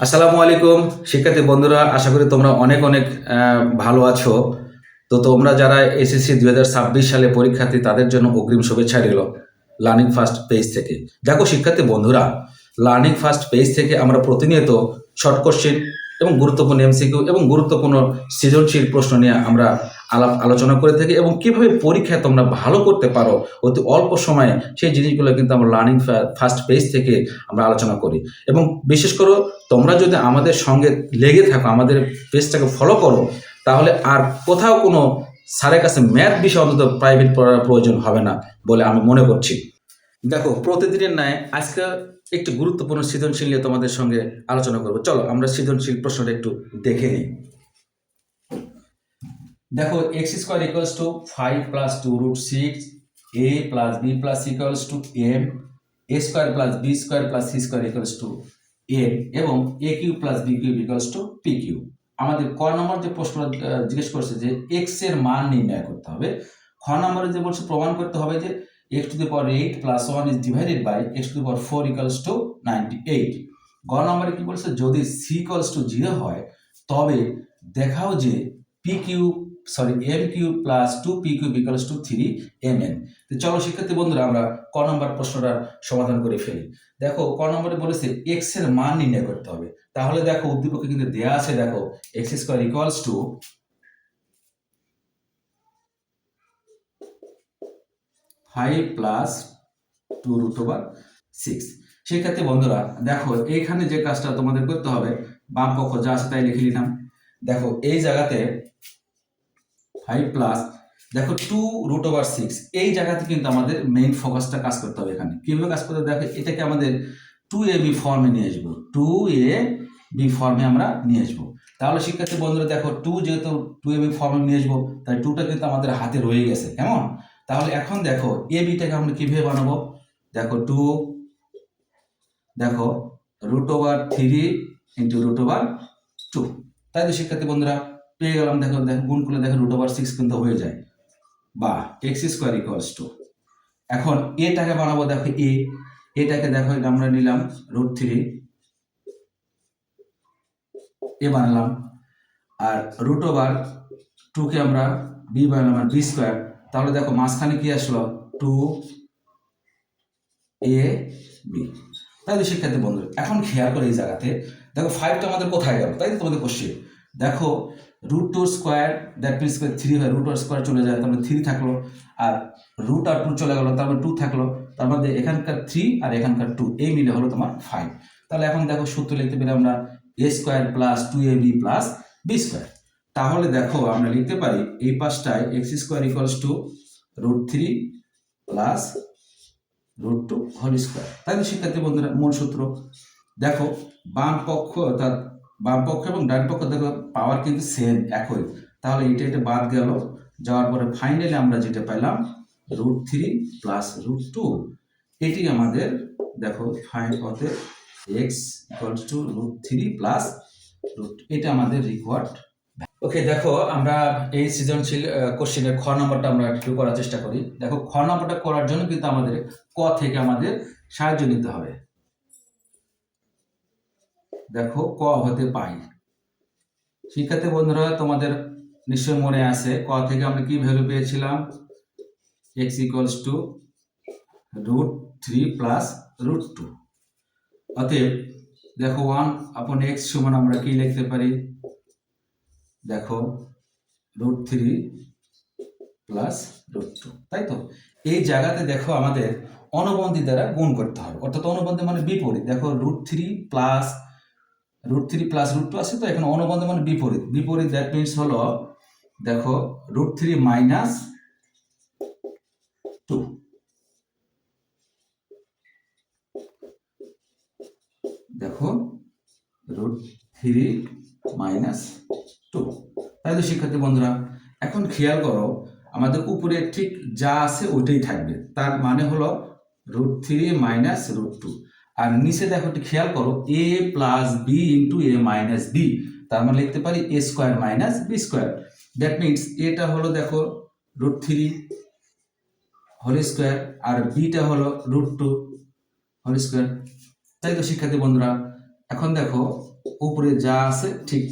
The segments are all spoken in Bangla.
আসসালামু আলাইকুম, শিক্ষার্থী বন্ধুরা, আশা করি তোমরা অনেক অনেক ভালো আছো। তো তোমরা যারা এসএসসি দুই হাজার ছাব্বিশ সালে পরীক্ষার্থী, তাদের জন্য অগ্রিম শুভেচ্ছা রইল লার্নিং ফার্স্ট পেজ থেকে। দেখো শিক্ষার্থী বন্ধুরা লার্নিং ফার্স্ট পেজ থেকে আমরা প্রতিনিয়ত শর্ট কোশ্চেন এবং গুরুত্বপূর্ণ এমসিকিউ এবং গুরুত্বপূর্ণ সৃজনশীল প্রশ্ন নিয়ে আমরা আলাপ আলোচনা করে থাকি এবং কীভাবে পরীক্ষায় তোমরা ভালো করতে পারো অতি অল্প সময়ে সেই জিনিসগুলো কিন্তু আমরা লার্নিং ফার্স্ট পেজ থেকে আমরা আলোচনা করি। এবং বিশেষ করে তোমরা যদি আমাদের সঙ্গে লেগে থাকো, আমাদের পেজটাকে ফলো করো, তাহলে আর কোথাও কোনো স্যারের কাছে ম্যাথ বিষয় অন্তত প্রাইভেট পড়ার প্রয়োজন হবে না বলে আমি মনে করছি। দেখো, প্রতিদিনের ন্যায় আজকে একটি গুরুত্বপূর্ণ সৃজনশীল নিয়ে তোমাদের সঙ্গে আলোচনা করব। চলো, আমরা সৃজনশীল প্রশ্নটা একটু দেখে নিই। দেখো x square equals to five plus two root six a plus b plus equals to m a square plus b square plus c square equals to n এবং a q plus b q equals to p q আমাদের ক নম্বর যে প্রশ্ন জিজ্ঞেস করছে যে এক্সের মান নির্ণয় করতে হবে, খ নম্বরে যে বলছে প্রমাণ করতে হবে যে x to the power eight plus one is divided by x to the power four equals to ninety eight গ নম্বরে কি বলছে? যদি সি ইকুয়ালস টু জিরো হয়, তবে দেখাও যে p q sorry m q plus two p q equals to three m n তো চলো শিক্ষার্থী বন্ধুরা, আমরা ক নম্বর প্রশ্নটার সমাধান করে ফেলি। দেখো, ক নম্বরে বলেছে এক্সের মান নির্ণয় করতে হবে। তাহলে দেখো, উদ্দীপকে কিন্তু দেয়া আছে, দেখো x square equals to five plus two root over six সেক্ষেত্রে বন্ধুরা, দেখো এইখানে যে কাজটা তোমাদের করতে হবে, বাম পক্ষ যা আছে তাই লিখে নিলাম। দেখো, এই জায়গাতে ফাইভ প্লাস দেখো টু রুট ওভার সিক্স এই জায়গাতে কিন্তু আমাদের মেইন ফোকাসটা কাজ করতে হবে এখানে। কীভাবে কাজ করতে দেখো, এটাকে আমাদের টু এ বি ফর্মে নিয়ে আসব। টু এ বি ফর্মে আমরা নিয়ে আসব। তাহলে শিক্ষার্থী বন্ধুরা, দেখো টু যেহেতু টু এ বি ফর্মে নিয়ে আসব, তাই টুটা কিন্তু আমাদের হাতে রয়ে গেছে। কেমন? তাহলে এখন দেখো এ বিটাকে আমরা কীভাবে বানাবো? দেখো টু দেখো root over three into root over two তাই তো শিক্ষার্থী বন্ধুরা, পেয়ে গেলাম, দেখো দেখো, গুণ করলে দেখো রুট ওভার সিক্স কিন্তু হয়ে যায়। বা এক্স স্কোয়ার ইকুয়ালস টু এখন এটাকে বানাবো, দেখো এ এটাকে দেখো, এটা আমরা নিলাম রুট থ্রি এ বানালাম। আর রুট ওভার টুকে আমরা বি বানালাম আর বি স্কোয়ার তাহলে দেখো, মাঝখানে কি আসলো? টু এ বি তাই তো শিক্ষার্থী বন্ধু এখন খেয়াল করে এই জায়গাতে। দেখো ফাইভটা আমাদের কোথায় গেল? তাই তো তোমাদের কোশ্চেন দেখো root two square that means three হয় রুট স্কোয়ার চলে যায় তার মানে থ্রি থাকল। আর রুট আর টু চলে গেলো তার মানে টু থাকল। তার মধ্যে এখানকার থ্রি আর এখানকার টু এই মিলে হলো তোমার ফাইভ তাহলে এখন দেখো সূত্র লিখতে পারি আমরা a square plus two a b plus b square তাহলে দেখো, আমরা লিখতে পারি এই পাশটায় x square equals to root three plus root two whole square তাই তো শিক্ষার্থী বন্ধুরা, মূল সূত্র। দেখো, বাম পক্ষ অর্থাৎ বাম পক্ষ এবং ডান পক্ষ, দেখো পাওয়ার কিন্তু সেম একই। তাহলে এটা এটা বাদ গেল। যাওয়ার পরে ফাইনালি আমরা যেটা পেলাম root three plus root two এটি আমাদের, দেখো ফাইন অতে x equals to root three plus root এটা আমাদের রিকোয়ার্ড ওকে দেখো, আমরা এই সৃজনশীল কোশ্চেনের খ নম্বরটা আমরা একটু করার চেষ্টা করি। দেখো, খ নম্বরটা করার জন্য কিন্তু আমাদের ক থেকে আমাদের সাহায্য নিতে হবে। দেখো ক হতে পাই। শিক্ষার্থী বন্ধুরা, তোমাদের নিশ্চয় মনে আছে, ক থেকে আমরা কি ভ্যালু পেয়েছিলাম? X equals to root three plus root two অতএব, দেখো ওয়ান আপন এক্স সমান আমরা কি লিখতে পারি? দেখো root three plus root two তাই তো? এই জায়গাতে দেখো আমাদের অনুবন্ধী দ্বারা গুণ করতে হবে। অর্থাৎ অনুবন্ধী মানে বিপরীত। দেখো root three plus root three plus root two আছে তো, এখানে অনুবন্ধ মানে বিপরীত। বিপরীত দ্যাট মিনস হলো, দেখো রুট থ্রি মাইনাস টু দেখো রুট থ্রি মাইনাস টু তাই তো শিক্ষার্থী বন্ধুরা, এখন খেয়াল করো, আমাদের উপরে ঠিক যা আছে ওইটাই থাকবে। তার মানে হলো root three minus root two আর নিচে দেখো একটু খেয়াল করো a plus b into a minus b তার মানে লিখতে পারি a square minus b square that means এটা হলো দেখো রুট থ্রি হোল স্কোয়ার আর বিটা হলো রুট টু হোল স্কোয়ার তাই তো শিক্ষার্থী বন্ধুরা, এখন দেখো উপরে যা আছে ঠিক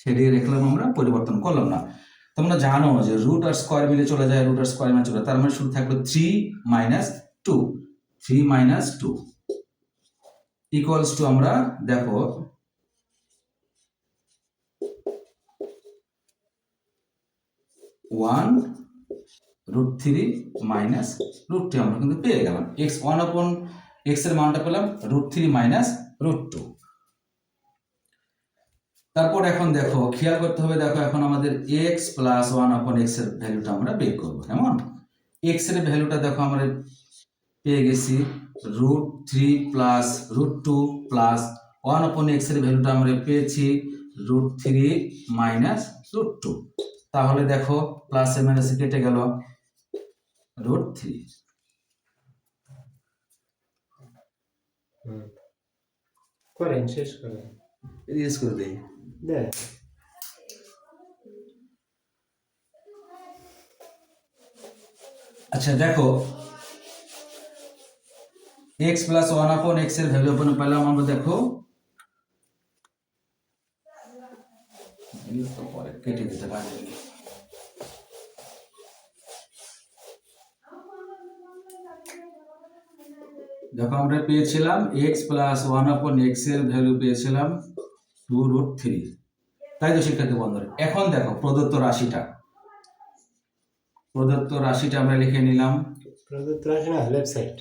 সেটাই রেখলাম আমরা, পরিবর্তন করলাম না। তোমরা জানো যে রুট আর স্কোয়ার মিলে চলে যায় রুট আর স্কোয়ার মিলে চলে তার মানে শুরু থাকল three minus two three minus two equals to আমরা দেখো one root three minus root two আমরা কিন্তু পেয়ে গেলাম। এক্স ওয়ান আপন এক্সের মানটা পেলাম root three minus root two তারপর এখন দেখো, খেয়াল করতে হবে, দেখো এখন আমাদের এক্স প্লাস ওয়ান আপন এক্সের ভ্যালুটা আমরা বের করব, কেমন? এক্সের ভ্যালুটা দেখো আমরা পেয়ে গেছি root three plus root two plus one upon এক্সের ভ্যালুটা আমরা পেয়েছি root three minus root two তাহলে দেখো প্লাস এ মাইনাস কেটে গেল রুট থ্রি করেন শেষ করেন। ইউজ করে দিই। দেখ আচ্ছা দেখো এক্স প্লাস ওয়ান আপন এক্সের ভ্যালু আপন পেলাম আমরা দেখো। পরে কেটে দিতে পারি। দেখো আমরা পেয়েছিলাম এক্স প্লাস ওয়ান আপন এক্সের ভ্যালু পেয়েছিলাম টু রুট থ্রি তাই তো শিক্ষার্থী বন্ধুরা, এখন দেখো প্রদত্ত রাশিটা। প্রদত্ত রাশিটা আমরা লিখে নিলাম। প্রদত্ত রাশি না লেফট সাইড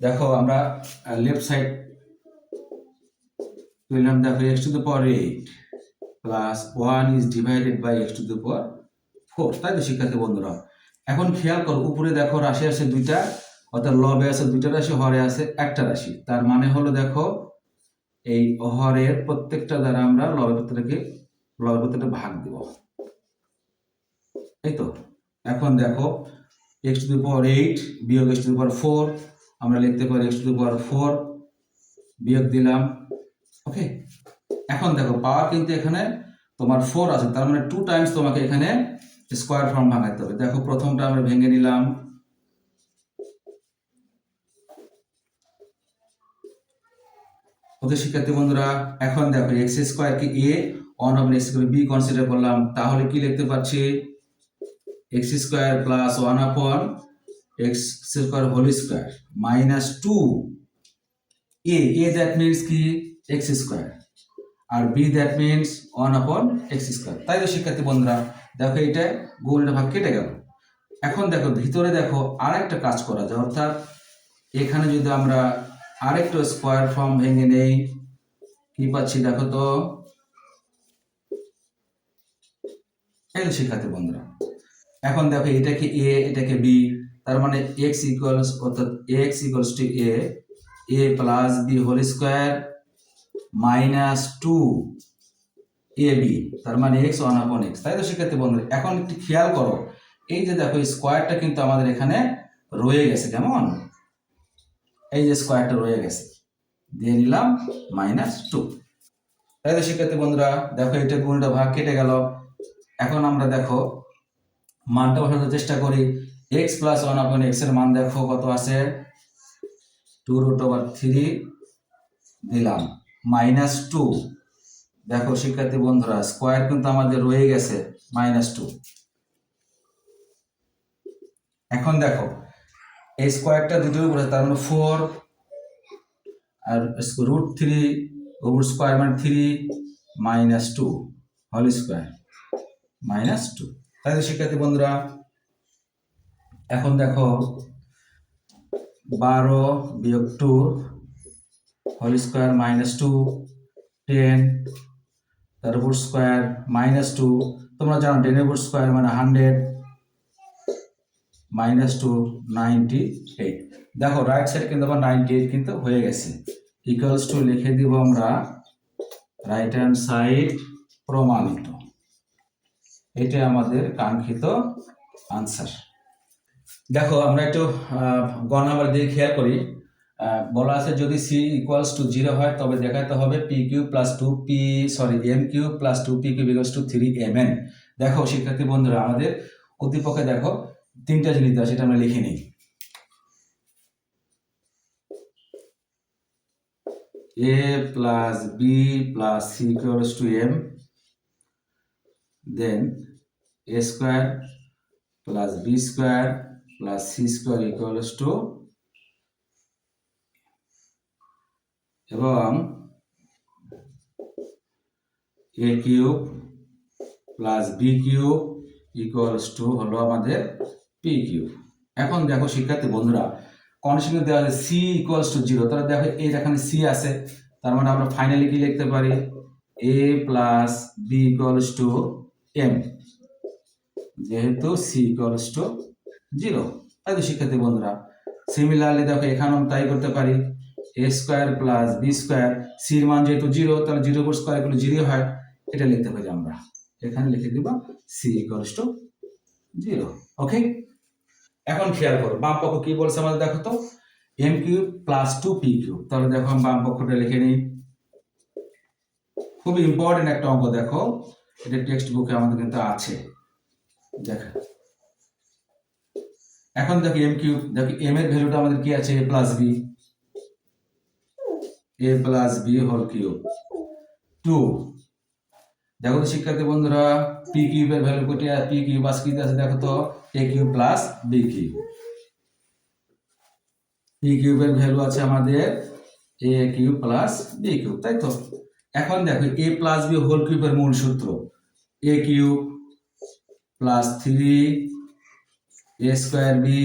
দেখো, আমরা লেফট সাইড পেলাম। দেখো x to the power eight plus one is divided by x to the power four তাই তো, শিক্ষার্থী বন্ধুরা? এখন খেয়াল করো, উপরে দেখো, রাশি আছে দুইটা, অর্থাৎ লবে আছে দুইটা রাশি, হরে আছে একটা রাশি। তার মানে হলো, দেখো, এই হরের প্রত্যেকটা দ্বারা আমরা লবের প্রত্যেকটাকে, লবের প্রত্যেকটা ভাগ দিব। এই তো? এখন দেখো x to the power eight বিয়োগ x to the power four আমরা লিখতে পারি x to the power four বিয়োগ দিলাম ওকে এখন দেখো পাওয়ার কিন্তু এখানে তোমার ফোর আছে, তার মানে টু টাইমস তোমাকে এখানে স্কোয়ার ফর্ম ভাঙাতে হবে। দেখো, প্রথমটা আমরা ভেঙে নিলাম। ওকে শিক্ষার্থী বন্ধুরা, এখন দেখো এক্স স্কোয়ার কি a one of x square b consider করলাম। তাহলে কি লিখতে পারছি? X square plus one upon x square whole square minus two a a that means কি? X square R b that means one upon x square তাই তো শিক্ষার্থী বন্ধুরা, দেখো এইটা গোলটা ভাগ কেটে গেল। এখন দেখো, ভিতরে দেখো আরেকটা কাজ করা যায়, অর্থাৎ এখানে যদি আমরা আরেকটা স্কোয়ার ফর্ম ভেঙে নেই, কি পাচ্ছি দেখো তো? এই শিক্ষার্থী বন্ধুরা। এখন দেখো এটাকে এ এটাকে বি তার মানে এক্স ইকুয়ালস অর্থাৎ x equals to a a plus b whole square minus two a b তার মানে এক্স ওয়ান আপন এক্স তাই তো শিক্ষার্থী বন্ধুরা? এখন একটু খেয়াল করো, এই যে দেখো স্কোয়ারটা কিন্তু আমাদের এখানে রয়ে গেছে, কেমন? এই যে স্কোয়ারটা রয়ে গেছে, দিয়ে নিলাম মাইনাস টু তাই তো শিক্ষার্থী বন্ধুরা, দেখো এটা গুণটা ভাগ কেটে গেল। এখন আমরা দেখো, মানটা বসানোর চেষ্টা করি। এক্স প্লাস ওয়ান আপন এক্সের মান দেখো, কত আছে? টু রুট ওভার থ্রি দিলাম। মাইনাস টু দেখো শিক্ষার্থী বন্ধুরা স্কোয়ার কিন্তু আমাদের রয়ে গেছে মাইনাস টু এখন দেখো, এই স্কোয়ারটা দুটোর উপরে তার মানে ফোর আর রুট থ্রি ওভার স্কোয়ার মানে three minus two whole square minus two তাই তো শিক্ষার্থী বন্ধুরা এখন দেখো, বারো বিয়োগ two whole square minus two ten তার উপর স্কোয়ার মাইনাস টু তোমরা জানো টেনের উপর স্কোয়ার মানে hundred minus two ninety eight দেখো রাইট সাইড কিন্তু আবার নাইনটি এইট কিন্তু হয়ে গেছে। ইকুয়ালস টু লিখে দিব আমরা রাইট হ্যান্ড সাইড প্রমাণিত। এটা আমাদের কাঙ্ক্ষিত আনসার দেখো আমরা একটু আহ, গ নাম্বার দিয়ে খেয়াল করি। বলা আছে যদি সি ইকুয়ালস টু জিরো হয় তবে দেখাতে হবে p q plus two p sorry m q plus two p q equals to three m n দেখো শিক্ষার্থী বন্ধুরা আমাদের উদ্দীপকে দেখো তিনটা জিনিস দেওয়া সেটা আমরা লিখে নিই। A plus b plus c equals to m then a square plus b square plus c square equals to এবং a cube plus b cube equals to হলো আমাদের পি কিউব এখন দেখো শিক্ষার্থী বন্ধুরা কন্ডিশনে দেওয়া আছে সি ইকুয়ালস টু জিরো তাহলে দেখো এই এখানে সি আছে, তার মানে আমরা ফাইনালি কি লিখতে পারি? A plus b equals to m যেহেতু সি ইকুয়ালস টু জিরো। তাই তো, শিক্ষার্থী বন্ধুরা সিমিলারলি দেখো, এখানেও তাই করতে পারি। A square plus b square সির মান যেহেতু জিরো, তাহলে জিরো উপর স্কোয়ার এগুলো জিরো হয়। এটা লিখতে পারি আমরা। এখানে লিখে দিব c equals to zero. Okay এখন খেয়াল করো, বাম পক্ষ কি বলছে আমাদের দেখো তো? M cube plus two p cube তাহলে দেখো, আমি বাম পক্ষটা লিখে নিই। খুবই ইম্পর্টেন্ট একটা অঙ্ক দেখো। এটা টেক্সট বুকে আমাদের কিন্তু আছে। দেখো। এখন দেখো এম কিউব দেখো এম এর ভ্যালুটা আমাদের কি আছে? A plus b a plus b whole cube two দেখো শিক্ষার্থী বন্ধুরা পি কিউবের ভ্যালু কোটি পি কিউব আস কি আছে? দেখো তো a cube plus b cube p কিউবের ভ্যালু আছে আমাদের a cube plus b cube তাই তো? এখন দেখো এ প্লাস বি হোল কিউবের মূল সূত্র। A cube plus three a square b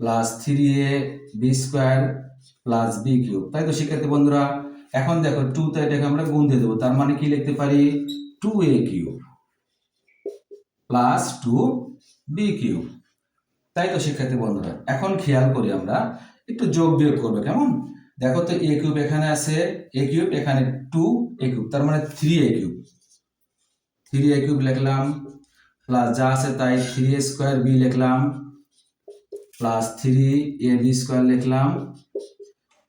plus three a b square plus b cube তাই তো, শিক্ষার্থী বন্ধুরা, এখন দেখো টু তো এটাকে আমরা গুণ দিয়ে দেবো। তার মানে কি লিখতে পারি? Two a cube plus two b cube তাই তো, শিক্ষার্থী বন্ধুরা, এখন খেয়াল করি আমরা, একটু যোগ বিয়োগ করব কেমন? দেখো তো এ কিউব এখানে আছে এ কিউব এখানে টু এ কিউব তার মানে three a cube three a cube লিখলাম প্লাস যা আছে তাই থ্রি এ স্কোয়ার বি লিখলাম। Plus three a b square লিখলাম।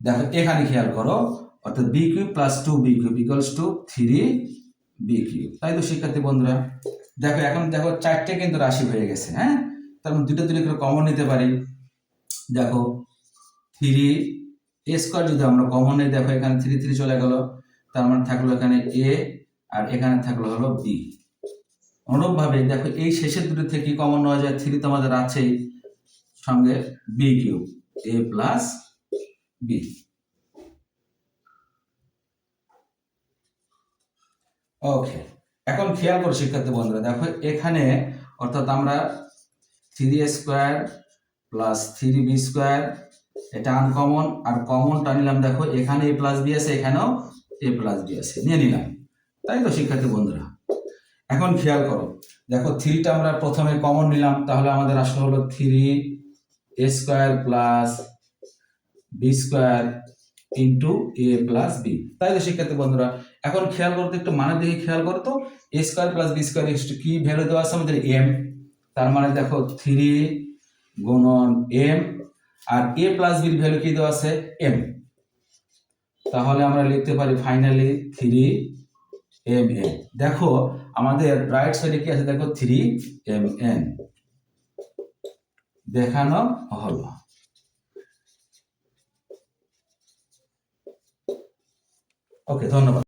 দেখো, এখানে খেয়াল করো, অর্থাৎ b cube plus two b cube equals to three b cube তাই তো, শিক্ষার্থী বন্ধুরা? দেখো, এখন দেখো, চারটে কিন্তু রাশি হয়ে গেছে হ্যাঁ? তার মধ্যে দুটো দুটো করে কমন নিতে পারি। দেখো থ্রি এ স্কোয়ার যদি আমরা কমন নিই, দেখো, এখানে থ্রি থ্রি চলে গেল। তার মানে থাকল এখানে এ আর এখানে থাকল হলো বি অনুরূপভাবে দেখো এই শেষের দুটো থেকে কমন নেওয়া যায় থ্রি তো আমাদের সঙ্গে b cube a plus b okay এখন খেয়াল করো শিক্ষার্থী বন্ধুরা, দেখো এখানে অর্থাৎ আমরা three square plus three b square এটা আনকমন আর কমনটা নিলাম, দেখো এখানে এ প্লাস বি আছে, এখানেও এ প্লাস বি আছে, নিয়ে নিলাম। তাই তো শিক্ষার্থী বন্ধুরা? এখন খেয়াল করো, দেখো থ্রিটা আমরা প্রথমে কমন নিলাম, তাহলে আমাদের আসলে হলো three a square plus b square into a plus b তাই তো শিক্ষার্থী বন্ধুরা, এখন খেয়াল করতে একটু মানে দেখে খেয়াল করতো a square plus b square কি ভ্যালু দেওয়া আছে আমাদের এম তার মানে দেখো থ্রি গুণন এম আর এ প্লাস বির ভ্যালু কি দেওয়া আছে এম তাহলে আমরা লিখতে পারি ফাইনালি থ্রি এম এ দেখো আমাদের রাইট সাইডে কি আছে দেখো? থ্রি এম এন দেখানো হলো। ওকে ধন্যবাদ।